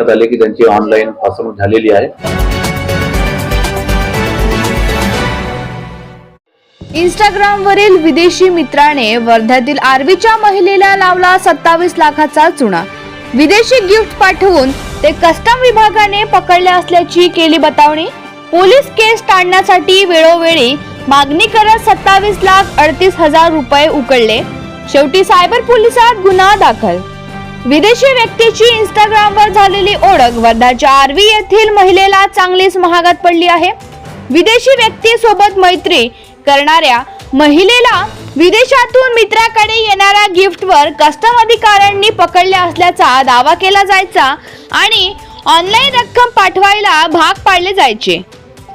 लक्षात आले की त्यांची ऑनलाईन फसवणूक झालेली आहे. इंस्टाग्रामवरील विदेशी मित्राने वर्ध्यातील आर्वीच्या महिलेला लावला सत्तावीस लाखाचा चुना विदेशी गिफ्ट पाठवून ते कस्टम विभागाने पकडले असल्याची केली बतावणी? पोलीस केस टाळण्यासाठी वेळोवेळी मागणी करत सत्तावीस लाख अडतीस हजार रुपये उकळले. शेवटी सायबर पोलिसात गुन्हा दाखल विदेशी व्यक्तीची इंस्टाग्रामवर झालेली ओळख वर्धाच्या आर्वी येथील महिलेला चांगलीच महागात पडली आहे. विदेशी व्यक्ती सोबत मैत्री करणाऱ्या महिलेला विदेशातून मित्राकडे येणाऱ्या गिफ्टवर कस्टम अधिकाऱ्यांनी पकडले असल्याचा दावा केला जायचा आणि ऑनलाईन रक्कम पाठवायला भाग पाडले जायचे.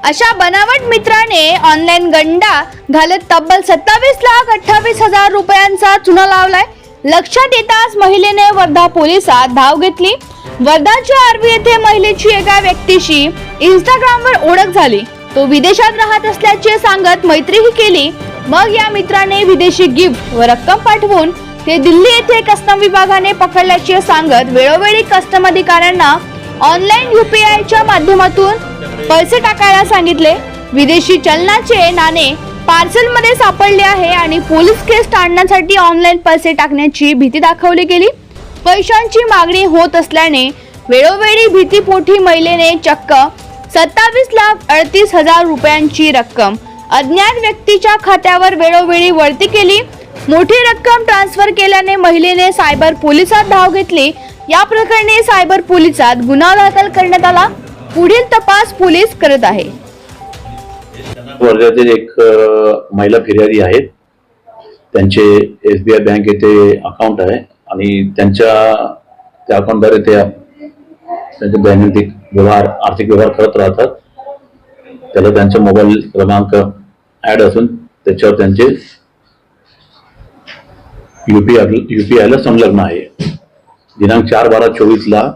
अशा बनावट मित्राने ऑनलाईन गंडा घालत तब्बल सत्तावीस लाख अठ्ठावीस हजार रुपयांचा चुना लावलाय. लक्षात येताच महिलेने वर्धा पोलिसात धाव घेतली. वर्धाच्या आरबी येथे महिलेची एका व्यक्तीशी इंस्टाग्रामवर ओळख झाली. तो विदेशात राहत असल्याचे सांगत मैत्रीही केली. मग या मित्राने विदेशी गिफ्ट व रक्कम पाठवून ते दिल्ली येथे कस्टम विभागाने पकडल्याचे सांगत वेळोवेळी कस्टम अधिकाऱ्यांना ऑनलाईन युपीआयच्या माध्यमातून पैसे टाकायला सांगितले. विदेशी चलनाचे नाणे पार्सलमध्ये सापडले आहे आणि पोलीस केस टाळण्यासाठी ऑनलाईन पैसे टाकण्याची भीती दाखवली गेली. पैशांची मागणी होत असल्याने वेळोवेळी भीतीपोटी महिलेने चक्क सत्तावीस लाख अडतीस हजार रुपयांची रक्कम अज्ञात व्यक्तीच्या खात्यावर वेळोवेळी वळती केली. मोठी रक्कम ट्रान्सफर केल्याने महिलेने सायबर पोलिसात धाव घेतली. या प्रकरणी सायबर पोलिसात गुन्हा दाखल करण्यात आला. पुढील तपास पोलीस करत आहे. वर्ध्यातील एक महिला फिर्यादी आहेत. त्यांचे एस बी आय बँक येथे अकाउंट आहे आणि त्यांच्या त्या अकाउंटद्वारे त्या त्यांचे दैनंदिन व्यवहार आर्थिक व्यवहार करत राहतात. त्याला त्यांचा मोबाईल क्रमांक ऍड असून त्याच्यावर त्यांचे युपीआय युपीआयला संलग्न आहे. दिनांक चार बारा चोवीसला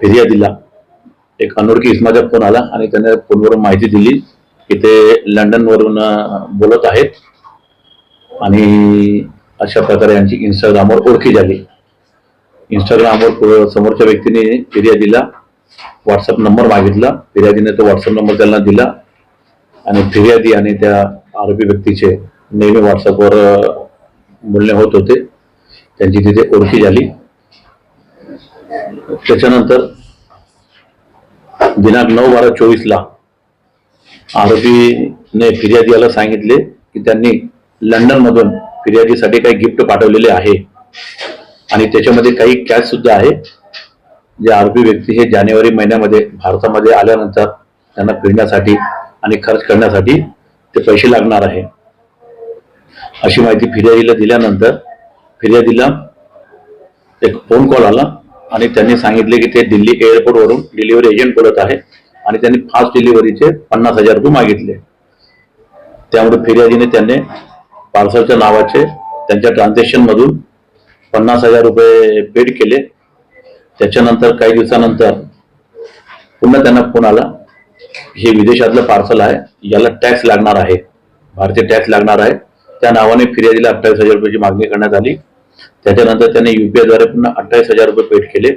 फिर्यादीला एक अनोळखी इसमाचा फोन आला आणि त्याने फोनवरून माहिती दिली. इथे लंडनवरून बोलत आहेत. आणि अशा प्रकारे यांची इंस्टाग्रामवर ओळखी झाली. इंस्टाग्रामवर समोरच्या व्यक्तीने फिर्यादीला व्हॉट्सअप नंबर मागितला. फिर्यादीने तो व्हॉट्सअप नंबर त्यांना दिला. आणि फिर्यादी आणि त्या आरोपी व्यक्तीचे नेहमी व्हॉट्सअपवर बोलणे होत होते. त्यांची तिथे ओळखी झाली. त्याच्यानंतर दिनांक नऊ बारा चोवीसला आरोपीने फिर्यादीला सांगितले की त्यांनी लंडनमधून फिर्यादीसाठी काही गिफ्ट पाठवलेले आहे. आणि त्याच्यामध्ये काही कॅश सुद्धा आहे. जे आरोपी व्यक्ती हे जानेवारी महिन्यामध्ये भारतामध्ये आल्यानंतर त्यांना फिरण्यासाठी आणि खर्च करण्यासाठी ते पैसे लागणार आहे. अशी माहिती फिर्यादीला दिल्यानंतर फिर्यादीला एक फोन कॉल आला आणि त्यांनी सांगितले की ते दिल्ली एअरपोर्टवरून डिलिव्हरी एजंट बोलत आहे. आणि त्यांनी फास्ट डिलिव्हरीचे पन्नास हजार रुपये मागितले. त्यामुळे फिर्यादीने त्यांनी पार्सलच्या नावाचे त्यांच्या ट्रान्झॅक्शनमधून पन्नास हजार रुपये पेड केले. त्याच्यानंतर काही दिवसानंतर पुन्हा त्यांना फोन आला हे विदेशातलं पार्सल आहे याला टॅक्स लागणार आहे. भारतीय टॅक्स लागणार आहे. त्या नावाने फिर्यादीला अठ्ठावीस हजार रुपयाची मागणी करण्यात आली. त्याच्यानंतर त्यांनी युपीआयद्वारे पुन्हा अठ्ठावीस हजार रुपये पेड केले.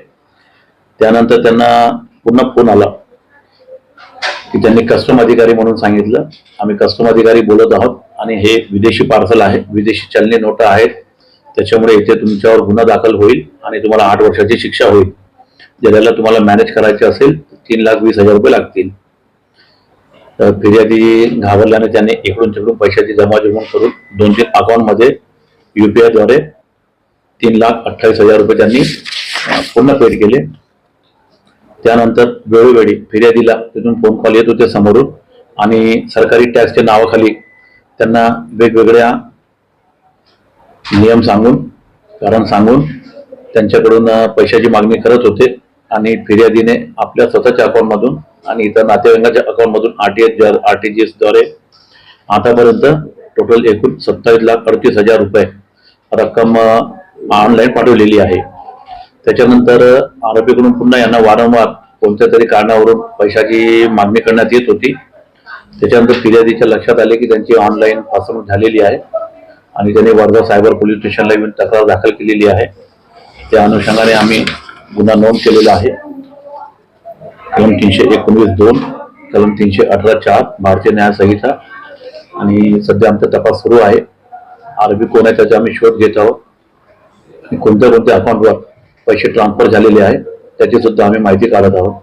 त्यानंतर त्यांना पुन्हा फोन आला. की त्यांनी कस्टम अधिकारी म्हणून सांगितलं आम्ही कस्टम अधिकारी बोलत आहोत आणि हे विदेशी पार्सल आहे विदेशी चलनी नोटा आहेत. त्याच्यामुळे इथे तुमच्यावर गुन्हा दाखल होईल आणि तुम्हाला आठ वर्षाची शिक्षा होईल. ज्याला तुम्हाला मॅनेज करायचे असेल तीन लाख वीस हजार रुपये लागतील. तर फिर्यादी घाबरल्याने त्याने इकडून तिकडून पैशाची जमाजमून करून दोन तीन अकाउंटमध्ये युपीआयद्वारे तीन लाख अठ्ठावीस हजार रुपये त्यांनी पूर्ण पेड केले. त्यानंतर वेळोवेळी फिर्यादीला तिथून फोन कॉल येत होते समोरून. आणि सरकारी टॅक्सच्या नावाखाली त्यांना वेगवेगळ्या नियम सांगून कारण सांगून त्यांच्याकडून पैशाची मागणी करत होते. आणि फिर्यादीने आपल्या स्वतःच्या अकाउंटमधून आणि इतर नातेवाईकांच्या अकाउंटमधून R T S R T G एसद्वारे आतापर्यंत टोटल एकूण सत्तावीस लाख अडतीस हजार रुपये रक्कम ऑनलाईन पाठवलेली आहे. त्याच्यानंतर आरोपीकडून पुन्हा यांना वारंवार कोणत्या तरी कारणावरून पैशाची मागणी करण्यात येत होती. त्याच्यानंतर फिर्यादीच्या लक्षात आले की त्यांची ऑनलाईन फसवणूक झालेली आहे आणि त्यांनी वर्धा सायबर पोलीस स्टेशनला येऊन तक्रार दाखल केलेली आहे. त्या अनुषंगाने आम्ही गुन्हा नोंद केलेला आहे. कलम तीनशे एकोणवीस दोन कलम तीनशे अठरा चार भारतीय न्यायसंहिता आणि सध्या आमचा तपास सुरू आहे. आरोपी कोण आहे त्याचा आम्ही शोध घेत आहोत. कोणत्या कोणत्या अकाउंटवर पैसे ट्रान्सफर झालेले आहे त्याची सुद्धा आम्ही माहिती काढत आहोत.